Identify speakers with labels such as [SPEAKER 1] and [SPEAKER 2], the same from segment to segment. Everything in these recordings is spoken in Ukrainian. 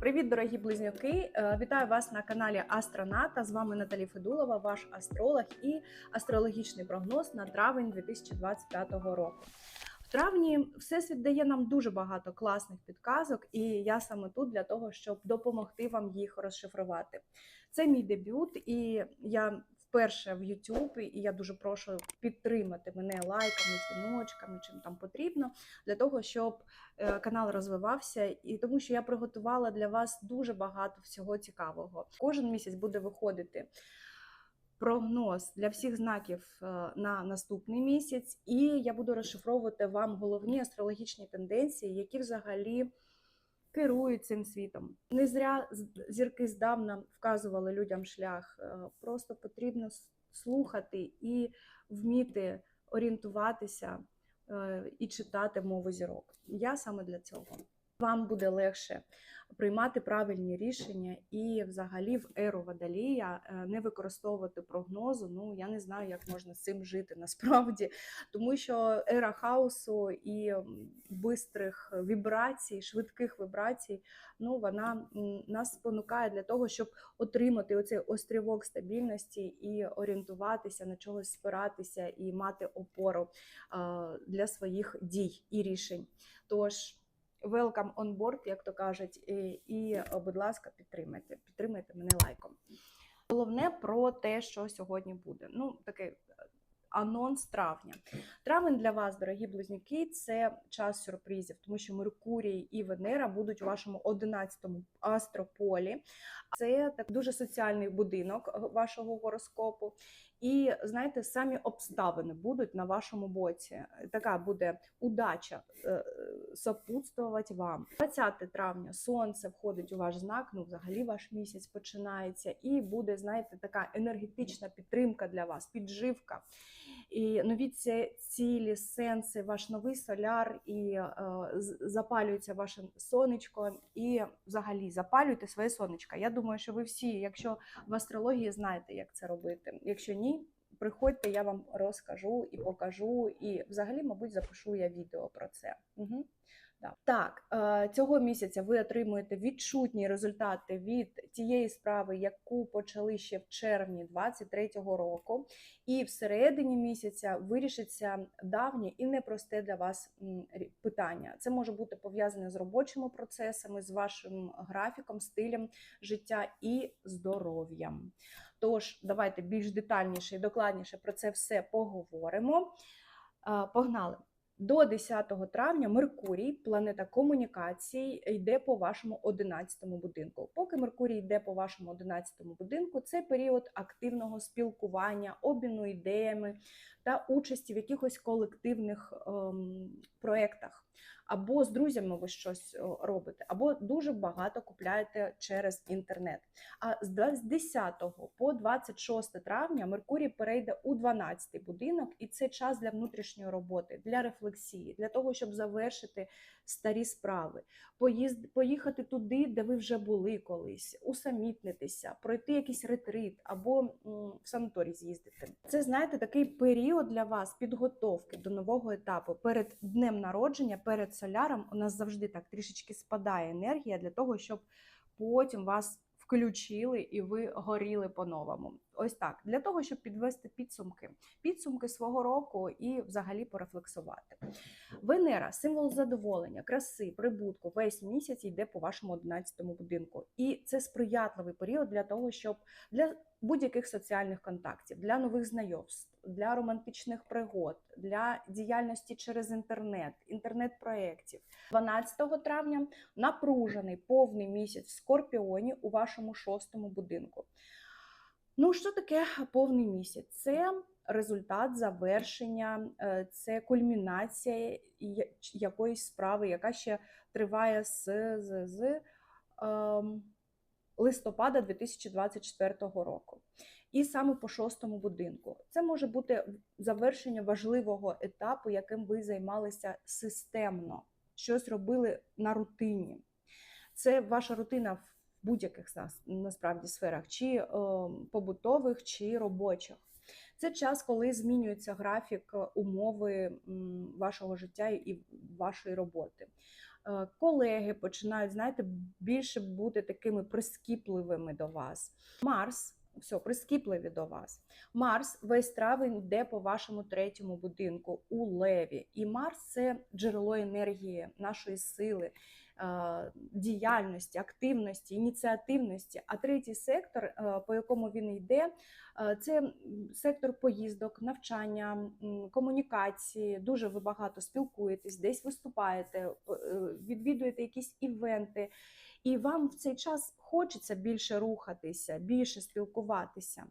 [SPEAKER 1] Привіт, дорогі близнюки! Е, Вітаю вас на каналі Астроната. З вами Наталі Федулова, ваш астролог і астрологічний прогноз на травень 2025 року. В травні всесвіт дає нам дуже багато класних підказок, і я саме тут для того, щоб допомогти вам їх розшифрувати. Це мій дебют, і я вперше в YouTube, і я дуже прошу підтримати мене лайками, дзвіночками, чим там потрібно, для того, щоб е, канал розвивався, і тому що я приготувала для вас дуже багато всього цікавого. Кожен місяць буде виходити. Прогноз для всіх знаків е, на наступний місяць, і я буду розшифровувати вам головні астрологічні тенденції, які взагалі керують цим світом. Не зря зірки здавна вказували людям шлях. Е, Просто потрібно слухати і вміти орієнтуватися е, і читати мову зірок. Я саме для цього. Вам буде легше приймати правильні рішення і, взагалі, в еру Водолія е, не використовувати прогнозу. Ну я не знаю, як можна з цим жити насправді, тому що ера хаосу і бистрих вібрацій, швидких вібрацій, ну вона нас спонукає для того, щоб отримати оцей острівок стабільності і орієнтуватися на чогось спиратися і мати опору для своїх дій і рішень. Тож. Welcome on board, як то кажуть, і, е, будь ласка, підтримайте, підтримайте мене лайком. Головне про те, що сьогодні буде. Ну, такий е, анонс травня. Травень для вас, дорогі близнюки, це час сюрпризів, тому що Меркурій і Венера будуть у вашому 11-му астрополі. Це так дуже соціальний будинок е, вашого гороскопу. І знаєте, самі обставини будуть на вашому боці. Така буде удача е, сопутствувати вам. 20 травня сонце входить у ваш знак. Ну, взагалі, ваш місяць починається, і буде, знаєте, така енергетична підтримка для вас, підживка. І нові ці- цілі, сенси, ваш новий соляр, і е, запалюється ваше сонечко, і взагалі запалюйте своє сонечко. Я думаю, що ви всі, якщо в астрології знаєте, як це робити. Якщо ні, приходьте, я вам розкажу і покажу. І взагалі, мабуть, запишу я відео про це. Угу. Так, е, цього місяця ви отримуєте відчутні результати від тієї справи, яку почали ще в червні 23-го року, і всередині місяця вирішиться давнє і непросте для вас питання. Це може бути пов'язане з робочими процесами, з вашим графіком, стилем життя і здоров'ям. Тож, давайте більш детальніше і докладніше про це все поговоримо. Е, Погнали! До 10 травня Меркурій, планета комунікацій, йде по вашому 11 будинку. Поки Меркурій йде по вашому 11 будинку, це період активного спілкування, обміну ідеями та участі в якихось колективних ем, проєктах. Або з друзями ви щось робите, або дуже багато купляєте через інтернет. А з 10 по 26 травня Меркурій перейде у 12 будинок, і це час для внутрішньої роботи, для рефлексії, для того, щоб завершити старі справи, поїзд, поїхати туди, де ви вже були колись, усамітнитися, пройти якийсь ретрит або в санаторій з'їздити. Це знаєте такий період для вас підготовки до нового етапу. Перед днем народження, перед соляром у нас завжди так трішечки спадає енергія для того, щоб потім вас включили і ви горіли по-новому. Ось так, для того, щоб підвести підсумки, підсумки свого року і взагалі порефлексувати. Венера, символ задоволення, краси, прибутку, весь місяць йде по вашому 11 будинку. І це сприятливий період для того, щоб для будь-яких соціальних контактів, для нових знайомств, для романтичних пригод, для діяльності через інтернет, інтернет-проєктів. 12 травня напружений повний місяць в Скорпіоні у вашому шостому будинку. Ну, що таке повний місяць? Це результат завершення, е, це кульмінація якоїсь справи, яка ще триває з, з, з ем, листопада 2024 року. І саме по шостому будинку. Це може бути завершення важливого етапу, яким ви займалися системно, щось робили на рутині. Це ваша рутина будь-яких нас- насправді сферах, чи е, побутових, чи робочих. Це час, коли змінюється графік, е, умови вашого життя і вашої роботи. Е, колеги починають, знаєте, більше бути такими прискіпливими до вас. Марс. Все, прискіпливі до вас. Марс весь травень йде по вашому третьому будинку у Леві. І Марс це джерело енергії, нашої сили, діяльності, активності, ініціативності. А третій сектор, е, по якому він йде, е, це сектор поїздок, навчання, комунікації. Дуже ви багато спілкуєтесь, десь виступаєте, е, відвідуєте якісь івенти. І вам в цей час хочеться більше рухатися, більше спілкуватися.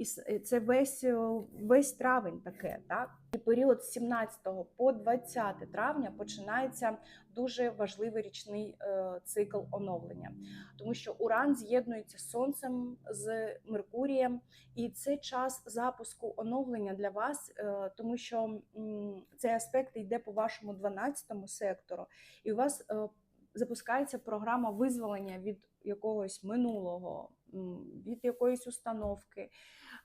[SPEAKER 1] І е, це весь, е, весь травень таке, так? І період з 17 по 20 травня починається дуже важливий річний е, цикл оновлення, тому що Уран з'єднується з Сонцем, з Меркурієм, і це час запуску оновлення для вас, тому що цей аспект йде по вашому 12 сектору, і у вас запускається програма визволення від якогось минулого, від якоїсь установки,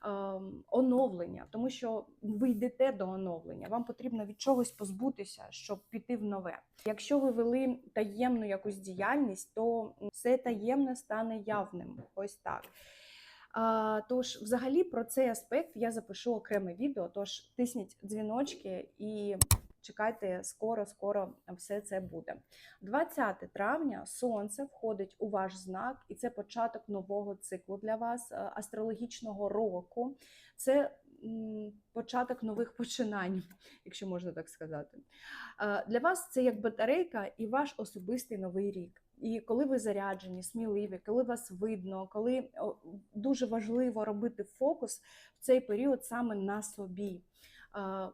[SPEAKER 1] ем, оновлення, тому що ви йдете до оновлення. Вам потрібно від чогось позбутися, щоб піти в нове. Якщо ви вели таємну якусь діяльність, то все таємне стане явним. Ось так. Тож, взагалі, про цей аспект я запишу окреме відео. Тож тисніть дзвіночки і чекайте, скоро, скоро все це буде. 20 травня сонце входить у ваш знак, і це початок нового циклу для вас, е, астрологічного року. Це початок нових починань, якщо можна так сказати. Е, Для вас це як батарейка і ваш особистий новий рік. І коли ви заряджені, сміливі, коли вас видно, коли дуже важливо робити фокус в цей період саме на собі,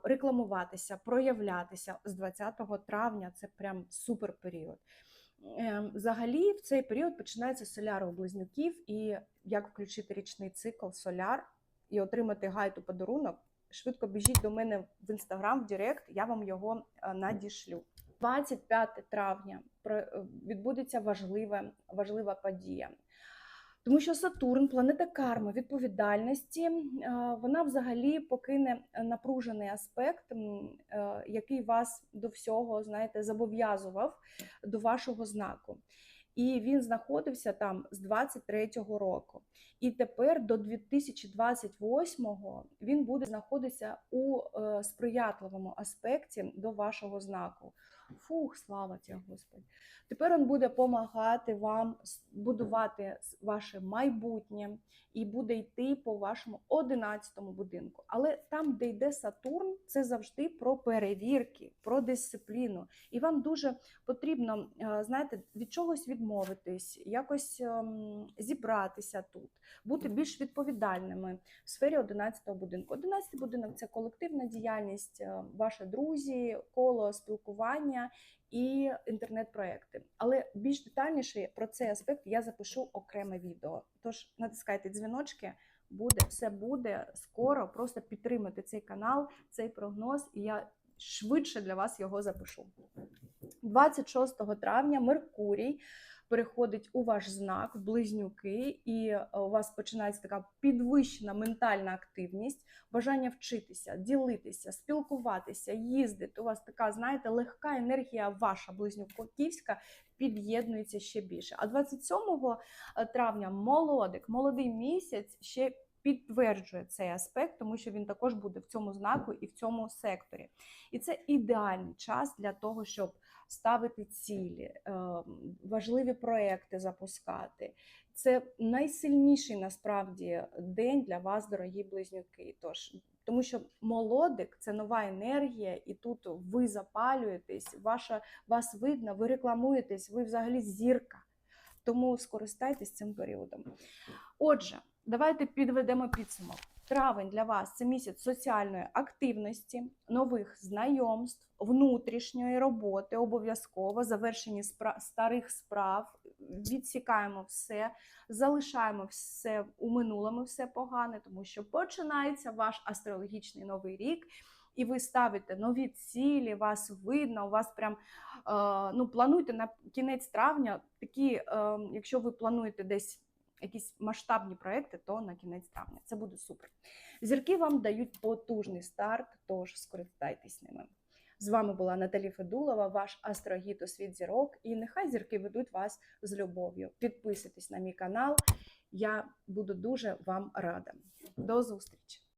[SPEAKER 1] рекламуватися, проявлятися з 20 травня це прям супер період. Ем, Взагалі, в цей період починається соляр у близнюків, і як включити річний цикл соляр і отримати гайд у подарунок. Швидко біжіть до мене в інстаграм, в Директ, я вам його е, надішлю. 25 травня е, відбудеться важлива, важлива подія. Тому що Сатурн, планета карми, відповідальності, е, вона взагалі покине напружений аспект, е, який вас до всього, знаєте, зобов'язував до вашого знаку. І він знаходився там з 23-го року. І тепер до 2028-го він буде знаходитися у е, сприятливому аспекті до вашого знаку. Фух, слава тебе, Господи. Тепер він буде допомагати вам будувати ваше майбутнє і буде йти по вашому 11-му будинку. Але там, де йде Сатурн, це завжди про перевірки, про дисципліну. І вам дуже потрібно, е, знаєте, від чогось відмовитись, якось ем, зібратися тут, бути більш відповідальними в сфері 11-го будинку. 11-й будинок це колективна діяльність, е, ваші друзі, коло спілкування і інтернет-проекти. Але більш детальніше про цей аспект я запишу окреме відео. Тож натискайте дзвіночки. Буде все буде скоро. Просто підтримайте цей канал, цей прогноз, і я швидше для вас його запишу. 26 травня Меркурій переходить у ваш знак в близнюки, і е, у вас починається така підвищена ментальна активність, бажання вчитися, ділитися, спілкуватися, їздити. У вас така, знаєте, легка енергія ваша близнюківська під'єднується ще більше. А 27 травня молодик, молодий місяць ще підтверджує цей аспект, тому що він також буде в цьому знаку і в цьому секторі. І це ідеальний час для того, щоб ставити цілі, е, важливі проекти запускати. Це найсильніший насправді день для вас, дорогі близнюки. Тож, тому що молодик це нова енергія, і тут ви запалюєтесь, ваша, вас видно, ви рекламуєтесь, ви взагалі зірка. Тому скористайтесь цим періодом. Отже, давайте підведемо підсумок. Травень для вас це місяць соціальної активності, нових знайомств, внутрішньої роботи, обов'язково завершення старих справ. Відсікаємо все, залишаємо все у минулому, все погане, тому що починається ваш астрологічний новий рік. І ви ставите нові цілі, вас видно, у вас прям е, ну, плануйте на кінець травня такі, е, якщо ви плануєте десь якісь масштабні проекти, то на кінець травня. Це буде супер. Зірки вам дають потужний старт, тож скористайтесь ними. З вами була Наталі Федулова, ваш астрогід у світ зірок. І нехай зірки ведуть вас з любов'ю. Підписуйтесь на мій канал. Я буду дуже вам рада. До зустрічі!